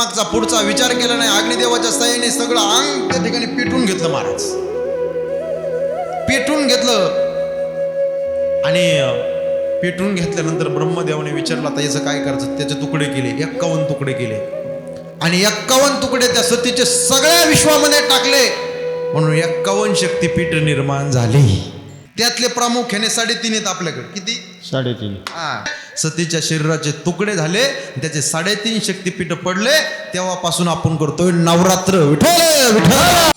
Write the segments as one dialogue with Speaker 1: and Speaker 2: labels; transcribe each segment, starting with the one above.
Speaker 1: मागचा पुढचा विचार केला नाही अग्निदेवाच्या सहाय्याने सगळं अंग त्या ठिकाणी पेटून घेतलं महाराज. पेटून घेतलं. आणि पेटून घेतल्यानंतर ब्रह्मदेवाने विचारलं आता याचं काय करायचं? त्याचे तुकडे केले एक्कावन्न तुकडे केले. आणि एक्कावन्न तुकडे त्या सतीचे सगळ्या विश्वामध्ये टाकले. म्हणून एक्कावन्न शक्तीपीठ निर्माण झाली. त्यातले प्रामुख्याने साडेतीन आहेत आपल्याकडे. किती?
Speaker 2: साडेतीन.
Speaker 1: हा. सतीच्या शरीराचे तुकडे झाले त्याचे साडेतीन शक्तीपीठ पडले तेव्हापासून आपण करतोय नवरात्र. विठ्ठल! विठ्ठल!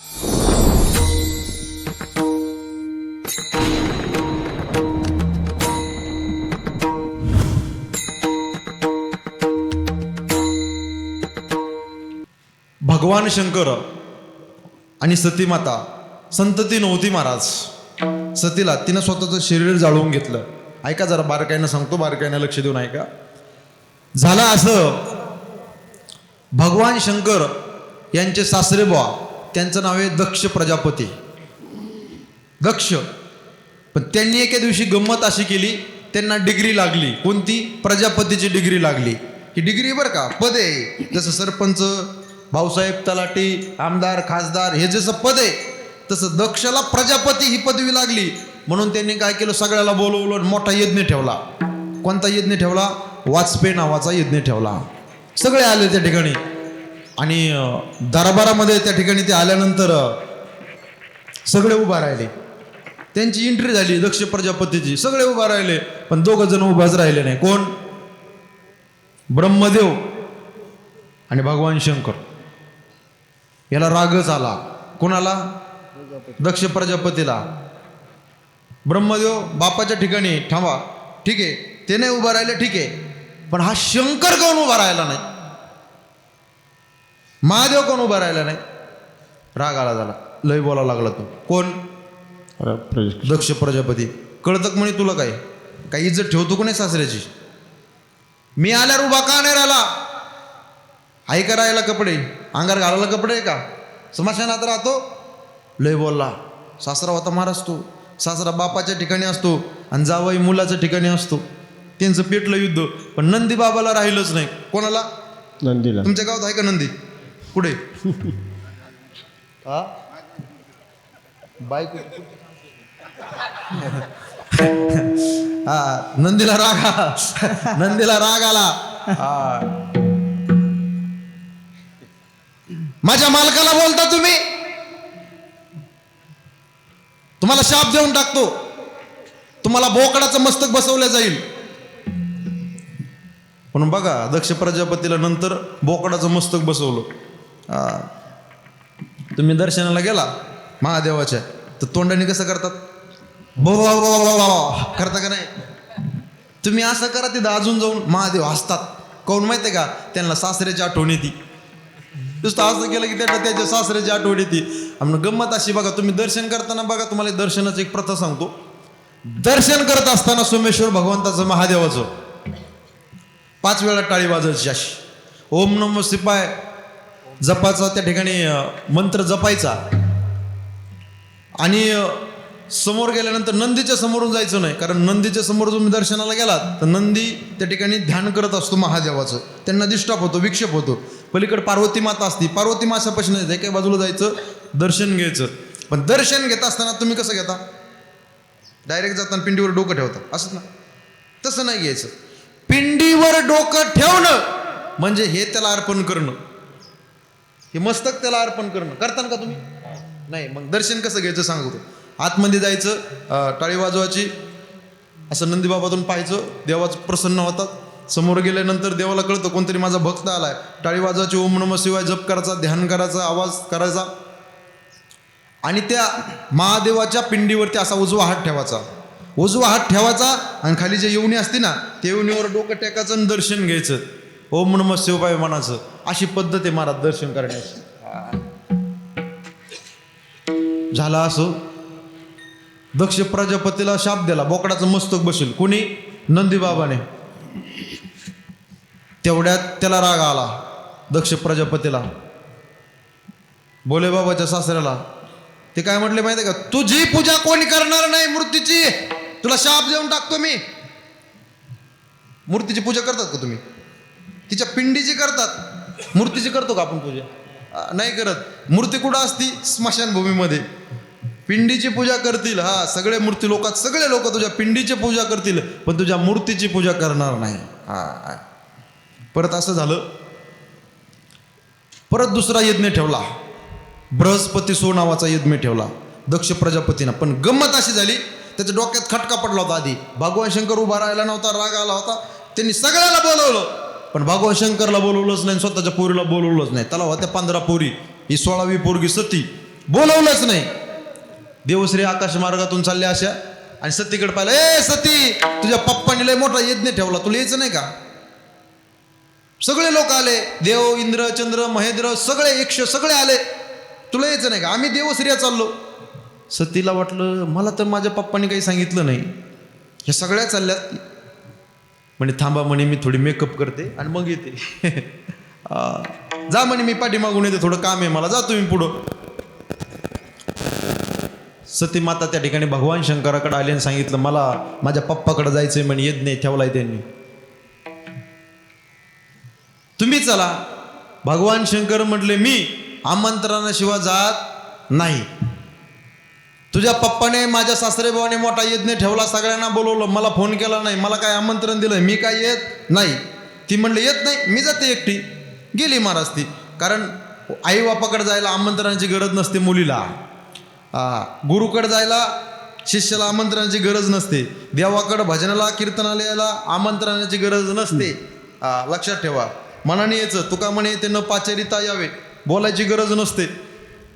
Speaker 1: भगवान शंकर आणि सतीमाता संतती नव्हती महाराज. सतीला तिनं स्वतःचं शरीर जाळून घेतलं. ऐका जरा बारकाईनं सांगतो बारकाईनं लक्ष देऊन ऐका. झालं असं भगवान शंकर यांचे सासरे बुवा त्यांचं नाव आहे दक्ष प्रजापती. दक्ष. पण त्यांनी एके दिवशी गंमत अशी केली त्यांना डिग्री लागली. कोणती? प्रजापतीची डिग्री लागली. ही डिग्री बरं का पद आहे. जसं सरपंच भाऊसाहेब तलाटी आमदार खासदार हे जसं पद आहे तसं दक्षला प्रजापती ही पदवी लागली. म्हणून त्यांनी काय केलं? सगळ्याला बोलवलं आणि मोठा यज्ञ ठेवला. कोणता यज्ञ ठेवला? वाजपेयी नावाचा यज्ञ ठेवला. सगळे आले त्या ठिकाणी. आणि दरबारामध्ये त्या ठिकाणी ते आल्यानंतर सगळे उभा राहिले. त्यांची एंट्री झाली दक्ष प्रजापतीची. सगळे उभा राहिले पण दोघ जण उभाच राहिले नाही. कोण? ब्रह्मदेव आणि भगवान शंकर. याला रागच आला. कोणाला? दक्ष प्रजापतीला. ब्रह्मदेव बापाच्या ठिकाणी थांबा ठीक आहे ते नाही उभा राहिले ठीक आहे पण हा शंकर कोण उभा राहिला नाही? महादेव कोण उभा राहिला नाही? राग आला झाला लय बोलावं लागला तो. कोण? दक्ष प्रजापती. कळतं म्हणे तुला काय? काही इज्जत ठेवतो कोणी सासऱ्याची? मी आल्यावर उभा का नाही राहिला? आई का राहायला कपडे? अंगार घालायला कपडे आहे का? स्मशानात राहतो? लय बोलला सासरा होता महाराज तो. सासरा बापाच्या ठिकाणी असतो आणि जावई मुलाच्या ठिकाणी असतो. त्यांचं पेटलं युद्ध पण नंदी बाबाला राहिलंच नाही. कोणाला?
Speaker 2: नंदीला.
Speaker 1: तुमच्या गावात आहे का नंदी? कुठे? हा? बाईक हा नंदीला राग आला. नंदीला राग आला. हा. माझ्या मालकाला बोलता तुम्ही? तुम्हाला शाप देऊन टाकतो. तुम्हाला बोकडाचं मस्तक बसवलं जाईल. म्हणून बघा दक्ष प्रजापतीला नंतर बोकडाचं मस्तक बसवलं. तुम्ही दर्शनाला गेला महादेवाच्या तर तोंडाने कसं करतात? बो करता का नाही? तुम्ही असं करा तिथं अजून जाऊन महादेव हसतात. कोण माहिती आहे का? त्यांना सासऱ्याची आठवण येते. नुसतं असं केलं की त्यांना त्याच्या सासऱ्याची आठवण येते. आणि गंमत अशी बघा तुम्ही दर्शन करताना बघा तुम्हाला दर्शनाची एक प्रथा सांगतो. दर्शन करत असताना सोमेश्वर भगवंताचं महादेवाचं. पाच वेळा टाळी वाजायची अशी. ओम नम शिपाय जपाचा त्या ठिकाणी मंत्र जपायचा. आणि समोर गेल्यानंतर नंदीच्या समोरून जायचं नाही कारण नंदीच्या समोर तुम्ही दर्शनाला गेलात तर नंदी त्या ठिकाणी ध्यान करत असतो महादेवाचं. त्यांना डिस्टर्ब होतो विक्षेप होतो. पलीकडे पार्वती माता असती. पार्वती मासापाशी नाही एका बाजूला जायचं दर्शन घ्यायचं. पण दर्शन घेत असताना तुम्ही कसं घेता? डायरेक्ट जाताना पिंडीवर डोकं ठेवता. असंच ना? तसं नाही घ्यायचं. पिंडीवर डोकं ठेवणं म्हणजे हे त्याला अर्पण करणं. हे मस्तक त्याला अर्पण करणं. करताना का तुम्ही? नाही. मग दर्शन कसं घ्यायचं सांगतो आतमध्ये जायचं टाळी वाजवायची. असं नंदीबाबातून पाहायचं. देवाचं प्रसन्न होतात. समोर गेल्यानंतर देवाला कळतं कोणतरी माझा भक्त आलाय. टाळीवाजाची ओम नम शिवाय जप करायचा ध्यान करायचा आवाज करायचा. आणि त्या महादेवाच्या पिंडीवरती असा उजवा हात ठेवायचा. उजवा हात ठेवायचा आणि खाली जे येवणी असते ना त्या येवणीवर डोकं टेकायचं आणि दर्शन घ्यायचं. ओम नम शिवबाई म्हणायचं. अशी पद्धत आहे महाराज दर्शन करण्याची. झालं असं. दक्ष प्रजापतीला शाप दिला बोकडाचं मस्तक बसेल. कुणी? नंदीबाबाने. तेवढ्यात त्याला राग आला दक्ष प्रजापतीला. बोले बाबाच्या सासऱ्याला ते काय म्हटले माहिती आहे का? तुझी पूजा कोणी करणार नाही मूर्तीची? तुला शाप देऊन टाकतो मी. मूर्तीची पूजा करतात का तुम्ही? तिच्या पिंडीची करतात. मूर्तीची करतो का आपण पूजा? नाही करत. मूर्ती कुठं असती? स्मशानभूमीमध्ये. पिंडीची पूजा करतील. हा सगळे मूर्ती लोकात सगळे लोक तुझ्या पिंडीची पूजा करतील पण तुझ्या मूर्तीची पूजा करणार नाही. हा. परत असं झालं. परत दुसरा यज्ञ ठेवला. बृहस्पती सो नावाचा यज्ञ ठेवला. दक्ष प्रजापतीनं. पण गंमत अशी झाली त्याच्या डोक्यात खटका पडला होता आधी. भगवान शंकर उभा राहिला नव्हता राग आला होता. त्यांनी सगळ्याला बोलवलं. पण भगवान शंकरला बोलवलंच नाही स्वतःच्या पोरीला बोलवलंच नाही. त्याला होत्या पंधरा पोरी. ही सोळावी पोरगी सती. बोलवलंच नाही. देवश्री आकाश मार्गातून चालले अशा. आणि सतीकडे पाहिलं ए सती तुझ्या पप्पाने लय मोठा यज्ञ ठेवला. तुला यायचं नाही का? सगळे लोक आले. देव इंद्र चंद्र महेंद्र सगळे यक्ष सगळे आले. तुला यायचं नाही का? आम्ही देवश्रिया चाललो. सतीला वाटलं मला तर माझ्या पप्पाने काही सांगितलं नाही. हे सगळ्या चालल्यात म्हणे थांबा म्हणे मी थोडी मेकअप करते आणि मग येते. जा म्हणे मी पाठीमागून येते. थोडं काम आहे मला. जा तुम्ही पुढं. सती माता त्या ठिकाणी भगवान शंकराकडे आले आणि सांगितलं मला माझ्या पप्पाकडे जायचंय म्हणे. येत नाही ठेवलाय त्यांनी. तुम्ही चला. भगवान शंकर म्हटले मी आमंत्रणाशिवाय जात नाही. तुझ्या पप्पाने माझ्या सासरेबावाने मोठा यज्ञ ठेवला सगळ्यांना बोलवलं. मला फोन केला नाही. मला काय आमंत्रण दिलं मी काय येत नाही? ती म्हणले येत नाही. मी जाते एकटी. गेली महाराज ती. कारण आई बापाकडे जायला आमंत्रणाची गरज नसते मुलीला. गुरुकडे जायला शिष्याला आमंत्रणाची गरज नसते. देवाकडं भजनाला कीर्तनालयाला आमंत्रणाची गरज नसते. लक्षात ठेवा. मनाने यायचं तुका म्हणे ते न पाचारिता यावे बोलायची गरज नसते.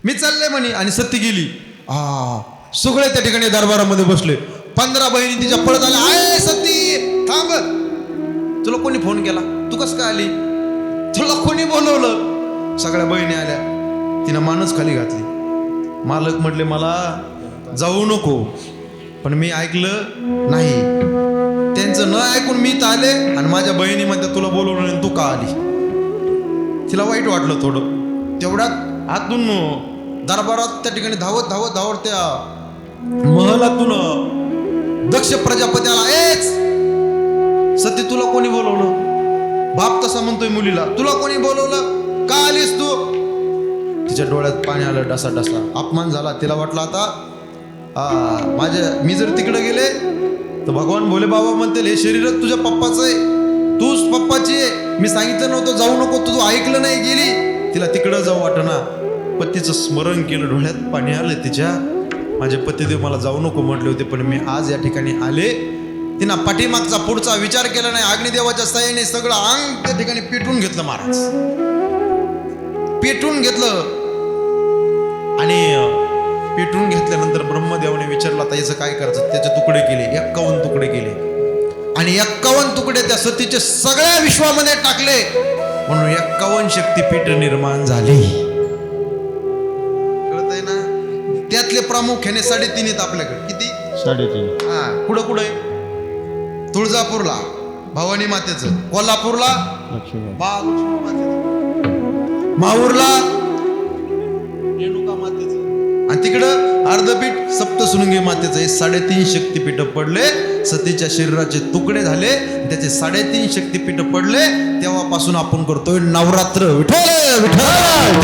Speaker 1: मी चालले म्हणे आणि सत्य गेली. आ सगळे त्या ठिकाणी दरबारामध्ये बसले. पंधरा बहिणी तिच्या पळत आल्या. आय सती थांब. तुला कोणी फोन केला? तू कसं काय आली? तुला कोणी बोलवलं? सगळ्या बहिणी आल्या. तिनं मानच खाली घातली. मालक म्हटले मला जाऊ नको. पण मी ऐकलं नाही. त्यांचं न ऐकून मी तर आले आणि माझ्या बहिणीमध्ये तुला बोलवलं नाही तू का आली? तिला वाईट वाटलं थोडं. तेवढ्यात आतून दरबारात त्या ठिकाणी धावत धावत धावत त्या महलातून दक्ष प्रजापत्याला एच! सत्य तुला कोणी बोलवलं? बाप तसा म्हणतोय मुलीला. तुला कोणी बोलवलं? का आलीस तू? तिच्या डोळ्यात पाणी आलं डसा डसा. अपमान झाला. तिला वाटलं आता माझ्या मी जर तिकडे गेले तर भगवान भोले बाबा म्हणतील हे शरीरच तुझ्या पप्पाचं आहे. तूच पप्पाची आहे. मी सांगितलं नव्हतं जाऊ नको तू ऐकलं नाही गेली. तिला तिकडं जाऊ वाटना. पतीचं स्मरण केलं डोळ्यात पाणी आलं तिच्या. माझे पतिदेव मला जाऊ नको म्हटले होते पण मी आज या ठिकाणी आले. तिनं पाठीमागचा पुढचा विचार केला नाही. अग्निदेवाच्या सहाय्याने सगळं अंग त्या ठिकाणी पेटून घेतलं महाराज. पेटून घेतलं. आणि विचारलं आता याचं काय करायचं? त्याचे तुकडे केले. एक्कावन्न तुकडे केले. आणि एक्कावन्न तुकडे त्या सतीचे सगळ्या विश्वामध्ये टाकले. म्हणून एक्कावन्न शक्तीपीठ निर्माण झाली. कळतंय ना? त्यातले प्रामुख्याने साडेतीन आहेत आपल्याकडे. किती?
Speaker 2: साडेतीन.
Speaker 1: हा कुठं कुठं आहे? तुळजापूरला. भवानी मातेचं. कोल्हापूरला? माहूरला? रेणुका मातेचं. आणि तिकडं? अर्धपीठ सप्तशृंगी मातेचं हे साडेतीन शक्तीपीठ पडले. सतीच्या शरीराचे तुकडे झाले. त्याचे साडेतीन शक्तीपीठ पडले. तेव्हापासून आपण करतोय नवरात्र. विठ्ठल! विठ्ठल!